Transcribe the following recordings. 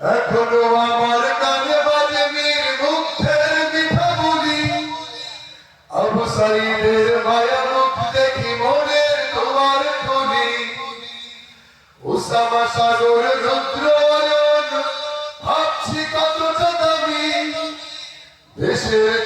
এখনও আমার কানে বাজে মীর মুগ্ধের মিঠা বলি। আবু সাইদের মায়া মুখ দেখি মনের তোমার খুলি। উসামা সাগর রুদ্র ভাবছি কত দামি। দেশের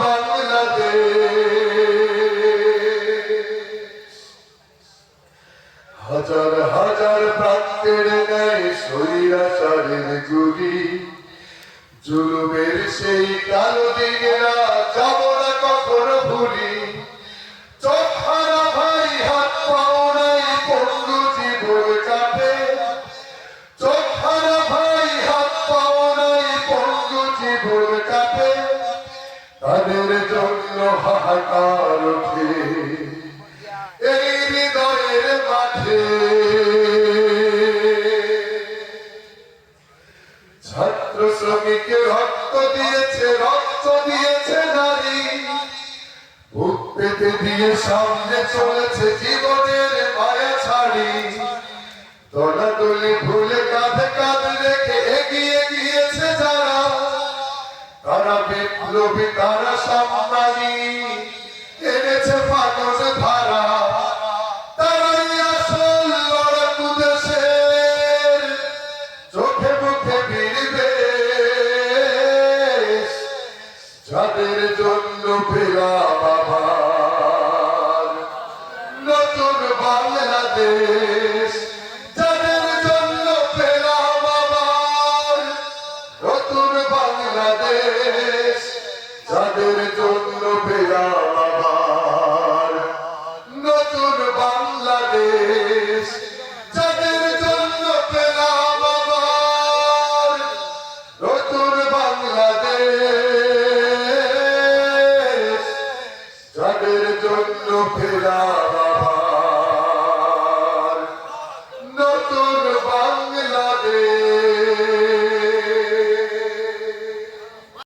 বাংলাদেশ। হাজার হাজার প্রান্তের নেয় সৈরাচারের গুলি জুলুমের সেই কালো দিনেরা যাব শ্রমিক রক্ত দিয়েছে রক্ত দিয়েছে নারী। বুক পেতে দিয়ে সামনে চলেছে জীবনের মায়া ছাড়ি। দলাদলি ভুলে তারা বিপ্লবী তারা সম্মানী এনেছে ফাটন ধারা। তারাই আসল লড়াকু দেশের। চোখে মুখে ভিড়বে যাদের জন্য ফেরা বাবার। নতুন বাংলাদেশ। ফেরা